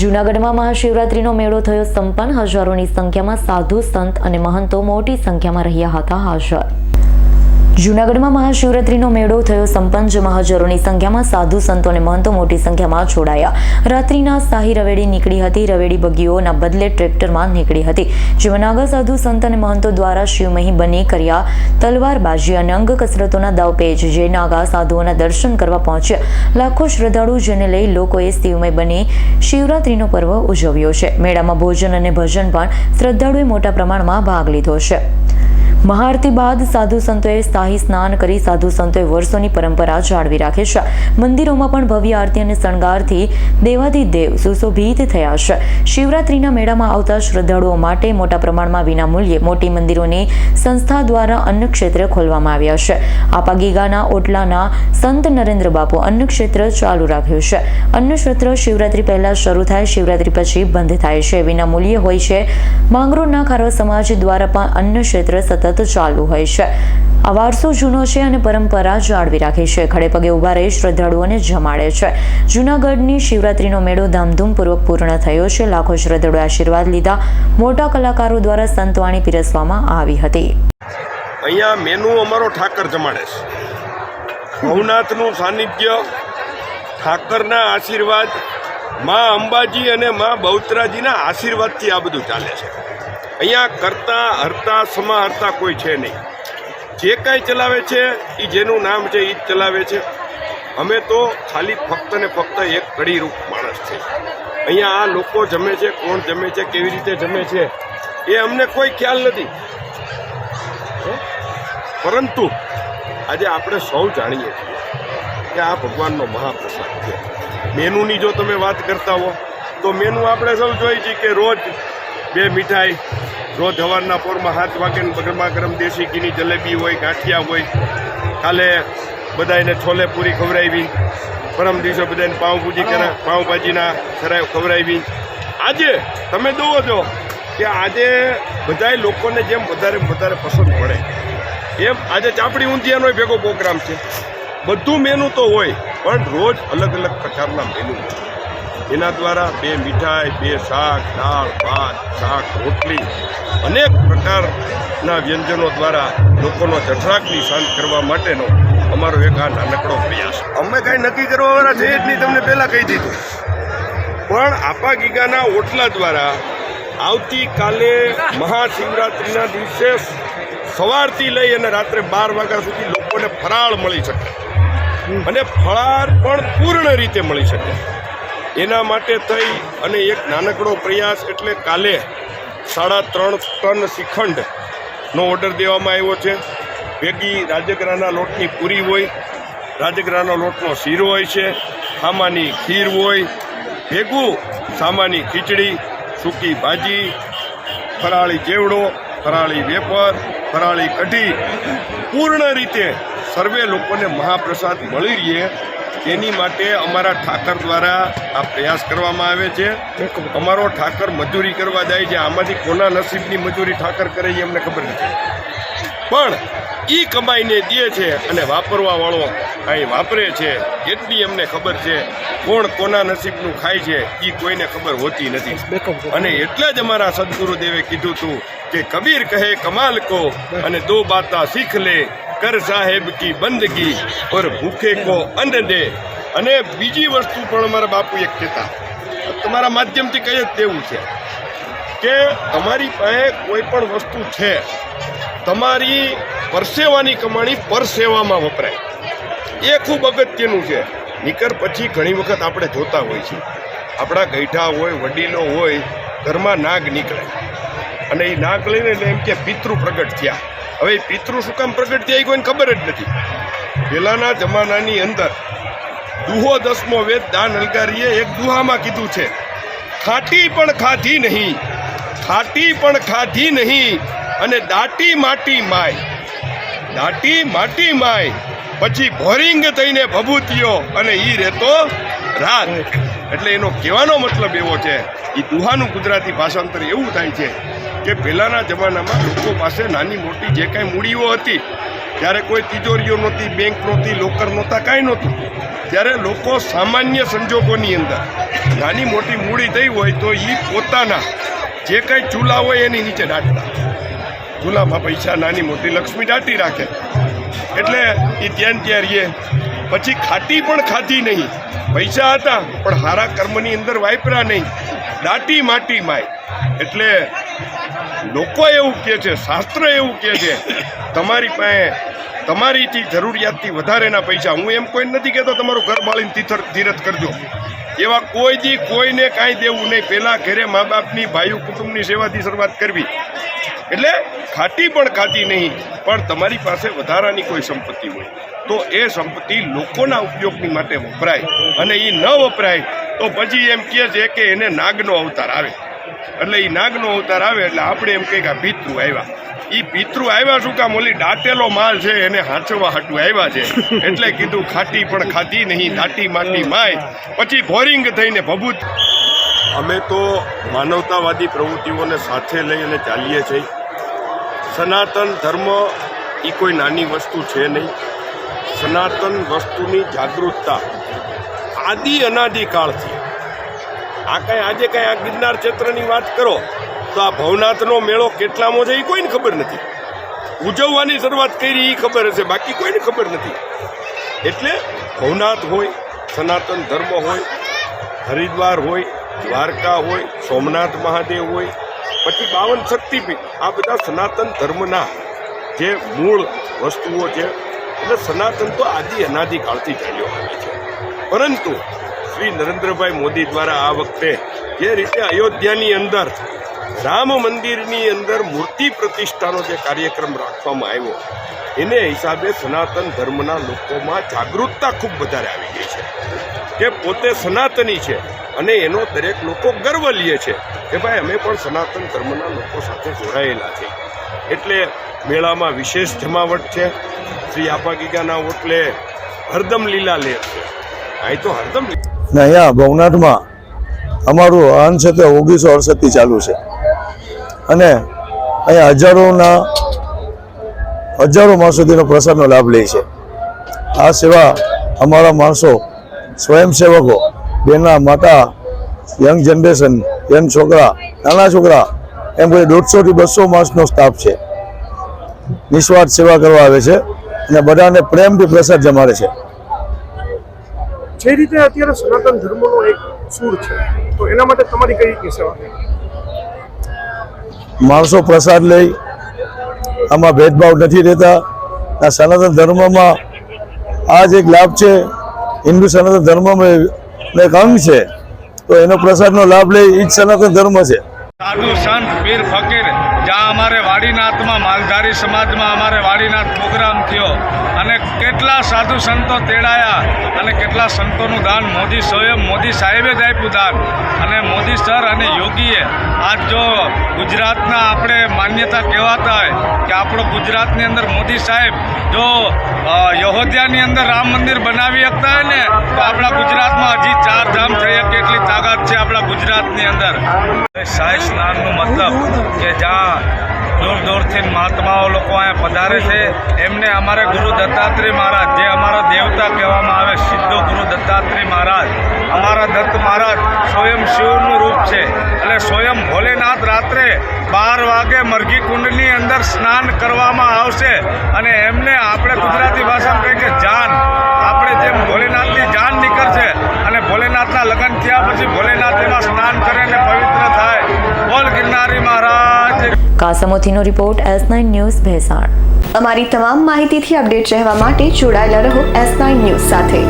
જૂનાગઢમાં મહાશિવરાત્રીનો મેળો થયો. સંપન્ન હજારોની સંખ્યામાં સાધુ, સંત અને મહંતો મોટી સંખ્યામાં રહ્યા હતા હાજર. જૂનાગઢમાં મહાશિવરાત્રીનો મેળો થયો. સંપન્ન મહાજરોની હજારોની સંખ્યામાં સાધુ સંતો અને મહંતો મોટી સંખ્યામાં જોડાયા રાત્રિના શાહી રવેડી નીકળી હતી. રવેડી બગીઓના બદલે ટ્રેક્ટરમાં નીકળી હતી. જેમાં નાગા સાધુ સંત અને મહંતો દ્વારા શિવમહી બની કર્યા તલવારબાજી અને અંગ કસરતોના દાવપેચ જે નાગા સાધુઓના દર્શન કરવા પહોંચ્યા. લાખો શ્રદ્ધાળુ જેને લઈ લોકોએ શિવમય બની શિવરાત્રીનો પર્વ ઉજવ્યો છે. મેળામાં ભોજન અને ભજન પણ શ્રદ્ધાળુએ મોટા પ્રમાણમાં ભાગ લીધો છે. મહાઆરતી બાદ સાધુ સંતોએ શાહી સ્નાન કરી સાધુ સંતોએ વર્ષોની પરંપરા જાળવી રાખે છે. મંદિરોમાં પણ ભવ્ય આરતી અને શણગારથી દેવાધિદેવ સુશોભિત થયા છે. શિવરાત્રીના મેળામાં આવતા શ્રદ્ધાળુઓ માટે મોટા પ્રમાણમાં વિનામૂલ્યે મોટી મંદિરોની સંસ્થા દ્વારા અન્ન ક્ષેત્ર ખોલવામાં આવ્યા છે. આપાગીગાના ઓટલાના સંત નરેન્દ્ર બાપુ અન્ન ક્ષેત્ર ચાલુ રાખ્યું છે. અન્ન ક્ષેત્ર શિવરાત્રી પહેલા શરૂ થાય, શિવરાત્રી પછી બંધ થાય છે. વિનામૂલ્યે હોય છે. માંગરોળના ખારવા સમાજ દ્વારા પણ અન્ન ક્ષેત્ર સતત ચાલુ હોય છે. આ વારસો જૂનો છે અને પરંપરા જાળવી રાખે છે. ખડે પગે ઊભા રહી શ્રદ્ધાળુઓને જમાડે છે. જૂનાગઢની શિવરાત્રીનો મેળો ધામધૂમપૂર્વક પૂર્ણ થયો છે. લાખો શ્રદ્ધાળુએ આશીર્વાદ લીધા. મોટા કલાકારો દ્વારા સંતવાણી પીરસવામાં આવી હતી. અહીંયા મેનુ અમારો ઠાકર જમાડે છે. ભવનાથનું સાનિધ્ય, ઠાકરના આશીર્વાદ, મા અંબાજી અને મા બહુચરાજીના આશીર્વાદથી આ બધું ચાલે છે. અહીંયા કરતા, હરતા સમાહરતા કોઈ છે નહીં. જે કાંઈ ચલાવે છે એ જેનું નામ છે એ જ ચલાવે છે. અમે તો ખાલી ફક્ત ને ફક્ત એક કડીરૂપ માણસ છે. અહીંયા આ લોકો જમે છે, કોણ જમે છે, કેવી રીતે જમે છે, એ અમને કોઈ ખ્યાલ નથી. પરંતુ આજે આપણે સૌ જાણીએ છીએ કે આ ભગવાનનો મહાપ્રસાદ છે. મેનુની જો તમે વાત કરતા હો, તો મેનુ આપણે સૌ જોઈએ છીએ કે રોજ બે મીઠાઈ રોજ સવારના પોરમાં હાથ વાગે ગરમા ગરમ દેશી ઘીની જલેબી હોય ગાંઠિયા હોય કાલે બધાને છોલે પૂરી ખવડાવી પરમ દિવસે બધાને પાઉંભાજી કરા પાઉંભાજીના ખરા ખવડાવી. આજે તમે જુઓ છો કે આજે બધાય લોકોને જેમ વધારે વધારે પસંદ પડે. એમ આજે ચાપડી ઊંધિયાનો ભેગો પ્રોગ્રામ છે. બધું મેનુ તો હોય પણ રોજ અલગ અલગ પ્રકારના મેનુ હોય. એના દ્વારા બે મીઠાઈ બે શાક દાળ ભાત શાક રોટલી અનેક પ્રકારના વ્યંજનો દ્વારા લોકોનો જઠરાગની શાંત કરવા માટેનો અમારો એક આ નાનકડો પ્રયાસ. અમે કાંઈ નક્કી કરવાવાળા છે જ નહીં તમને પહેલાં કહી દીધું. પણ આપા ગીગાના ઓટલા દ્વારા આવતીકાલે મહાશિવરાત્રિના દિવસે સવારથી લઈ અને રાત્રે બાર વાગ્યા સુધી લોકોને ફરાળ મળી શકે. અને ફળાર પણ પૂર્ણ રીતે મળી શકે. એના માટે થઈ અને એક નાનકડો પ્રયાસ એટલે કાલે સાડા ત્રણ ટન શ્રીખંડનો ઓર્ડર દેવામાં આવ્યો છે. ભેગી રાજગરાના લોટની પૂરી હોય, રાજગરાનો લોટનો શીરો હોય છે, ખામાની ખીર હોય, ભેગું સામાની ખીચડી, સૂકી ભાજી, ફરાળી જેવડો, ફરાળી વેપર ફરાળી કઢી. પૂર્ણ રીતે સર્વે લોકોને મહાપ્રસાદ મળી રહે તેની માટે અમારા ઠાકર દ્વારા આ પ્રયાસ કરવામાં આવે છે. અમારો ઠાકર મજૂરી કરવા જાય છે. આમાંથી કોના નસીબની મજૂરી ઠાકર કરે છે અમને ખબર નથી. પણ એ કમાઈને દે છે અને વાપરવાવાળો અહીં વાપરે છે. એટલી અમને ખબર છે કોણ કોના નસીબનું ખાય છે એ કોઈને ખબર હોતી નથી. અને એટલે જ અમારા સદગુરુદેવે કીધું હતું કે કબીર કહે કમાલ કો અને દો બાતા શીખ લે. કર સાહેબ કી બંદગી ઓર ભૂખે કો અન્ન દે. અને બીજી વસ્તુ પણ અમારા બાપુ એક કહેતા. તમારા માધ્યમથી કહી જ દેવું છે કે તમારી પાસે કોઈ પણ વસ્તુ છે, તમારી પરસેવાની કમાણી પરસેવામાં વપરાય. એ ખૂબ અગત્યનું છે. નીકર પછી ઘણી વખત આપણે જોતા હોય છે. આપણા ગૈઠા હોય, વડીલો હોય, ઘરમાં નાગ નીકળે. અને એ નાક લઈને એટલે એમ કે પિતૃ પ્રગટ થયા. હવે એ પિતૃ શું કામ પ્રગટ થયા એ કોઈને ખબર જ નથી. પહેલાંના જમાનાની અંદર દુહો દસમો વેદ દાન અલગારીએ એક દુહામાં કીધું છે ખાટી પણ ખાધી નહીં ખાટી પણ ખાધી નહીં અને દાટી માટી માય દાટી માટી માય પછી ભોરિંગ થઈને ભભૂતિયો અને ઈ રહેતો રાત. એટલે એનો કહેવાનો મતલબ એવો છે એ દુહાનું ગુજરાતી ભાષાંતર એવું થાય છે કે પહેલાંના જમાનામાં લોકો પાસે નાની મોટી જે કાંઈ મૂડીઓ હતી, ત્યારે કોઈ તિજોરીઓ નહોતી, બેંક નહોતી, લોકર નહોતા, કાંઈ નહોતું. ત્યારે લોકો સામાન્ય સંજોગોની અંદર નાની મોટી મૂડી થઈ હોય તો એ પોતાના જે કાંઈ ચૂલા હોય એની નીચે દાટતા. ચૂલામાં પૈસા નાની મોટી લક્ષ્મી દાટી રાખે. એટલે એ ત્યાં ત્યાં રહીએ. પછી ખાતી પણ ખાધી નહીં. પૈસા હતા, પણ હારા કર્મની અંદર વાપરા નહીં. દાટી માટી માય. એટલે લોકો એવું કહે છે, શાસ્ત્ર એવું કહે છે, તમારી પાસે તમારીથી જરૂરિયાતથી વધારેના પૈસા, હું એમ કોઈ નથી કહેતો તમારું ઘર બાળીને તીથર તીરથ કરજો. એવા કોઈ દી કોઈને કાંઈ દેવું નહીં. પહેલાં ઘરે મા બાપની ભાઈઓ કુટુંબની સેવાથી શરૂઆત કરવી. એટલે ખાટી પણ ખાતી નહીં, પણ તમારી પાસે વધારાની કોઈ સંપત્તિ હોય. તો એ સંપત્તિ લોકોના ઉપયોગની માટે વપરાય અને એ ન વપરાય તો પછી એમ કહે છે કે એને નાગનો અવતાર આવે. એટલે એ નાગનો અવતાર આવે એટલે આપણે એમ કંઈક આ પિતૃ આવ્યા. એ પિતૃ આવ્યા શું કામ? ઓલી દાટેલો માલ છે, એને હાંચવા હાટું આવ્યા છે. એટલે કીધું ખાટી પણ ખાધી નહીં, દાટી માટી માય. પછી બોરિંગ થઈને ભભૂત. અમે તો માનવતાવાદી પ્રવૃત્તિઓને સાથે લઈ અને ચાલીએ છીએ. સનાતન ધર્મ એ કોઈ નાની વસ્તુ છે નહીં. સનાતન વસ્તુની જાગૃતતા આદિ અનાદિ કાળથી. આ કાંઈ આજે કાંઈ આ ગિરનાર ક્ષેત્રની વાત કરો, તો આ ભવનાથનો મેળો કેટલામો છે એ કોઈને ખબર નથી. ઉજવવાની શરૂઆત કરી એ ખબર હશે, બાકી કોઈને ખબર નથી. એટલે ભવનાથ હોય, સનાતન ધર્મ હોય, હરિદ્વાર હોય, દ્વારકા હોય, સોમનાથ મહાદેવ હોય, પછી બાવન શક્તિપીઠ, આ બધા સનાતન ધર્મના જે મૂળ વસ્તુઓ છે, એટલે સનાતન તો આદિ અનાદિ કાળથી ચાલ્યો આવે છે. પરંતુ શ્રી નરેન્દ્રભાઈ મોદી દ્વારા આ વખતે જે રીતે અયોધ્યાની અંદર રામ મંદિરની અંદર મૂર્તિ પ્રતિષ્ઠાનો જે કાર્યક્રમ રાખવામાં આવ્યો, એને હિસાબે સનાતન ધર્મના લોકોમાં જાગૃતતા ખૂબ વધારે આવી ગઈ છે. કે પોતે સનાતની છે અને એનો દરેક લોકો ગર્વ લે છે કે ભાઈ અમે પણ સનાતન ધર્મના લોકો સાથે જોડાયેલા છે. એટલે મેળામાં વિશેષ જમાવટ છે. શ્રી આપાગીગાના ઓટલે હરદમ લીલા લેર છે. અહીં તો હરદમ ને અહીંયા ભવનાથમાં અમારું આન છે તે ઓગણીસો અડસઠથી ચાલુ છે. અને અહીંયા હજારોના, હજારો માણસો તેનો પ્રસાદનો લાભ લે છે. આ સેવા અમારા માણસો, સ્વયંસેવકો બેના માતા, યંગ જનરેશન, યંગ છોકરા, નાના છોકરા, એમ કોઈ દોઢસોથી બસો માણસનો સ્ટાફ છે. નિસ્વાર્થ સેવા કરવા આવે છે અને બધાને પ્રેમથી પ્રસાદ જમાડે છે. જે રીતે અત્યારે સનાતન ધર્મનો એક સૂર છે તો એના માટે તમારી કઈ રીતની સેવા માણસો પ્રસાદ લઈ આમાં ભેદભાવ નથી રહેતા. આ સનાતન ધર્મમાં આ જ એક લાભ છે. હિન્દુ સનાતન ધર્મમાં એક અંગ છે. તો એનો પ્રસાદનો લાભ લઈ એ જ સનાતન ધર્મ છે. વાડીનાથમાં માલધારી સમાજમાં અમારે વાડીનાથ પ્રોગ્રામ થયો. અને કેટલા સાધુ સંતો તેડાયા અને કેટલા સંતોનું દાન મોદી સ્વયં મોદી સાહેબે જ આપ્યું દાન. અને મોદી સર અને યોગીએ આજ જો ગુજરાતના આપણે માન્યતા કહેવાતા હોય કે આપણો ગુજરાતની અંદર મોદી સાહેબ જો અ, અયોધ્યાની અંદર રામ મંદિર બનાવી શકતા હોય ને તો આપણા ગુજરાતમાં હજી ચાર ધામ થઈ શકે એટલી તાકાત છે આપણા ગુજરાતની અંદર. શાહી સ્નાનનું મતલબ કે જ્યાં દૂર દૂરથી મહાત્માઓ લોકો અહીંયા પધારે છે. એમને અમારે ગુરુ દત્તાત્રેય મહારાજ, જે અમારા દેવતા કહેવામાં આવે, સિદ્ધો ગુરુ દત્તાત્રેય મહારાજ. અમારા દત્ત મહારાજ સ્વયં શિવનું રૂપ છે. એટલે સ્વયં ભોલેનાથ રાત્રે બાર વાગે મરઘી કુંડની અંદર સ્નાન કરવામાં આવશે. અને એમને આપણે ગુજરાતી ભાષામાં કહીએ કે જાન. આપણે જેમ ભોલેનાથની જાન નીકળશે કાસમોથીનો report S nine news Bhesan. અમારી તમામ માહિતીથી અપડેટ રહેવા માટે જોડાયેલા રહો એસ નાઇન ન્યૂઝ સાથે.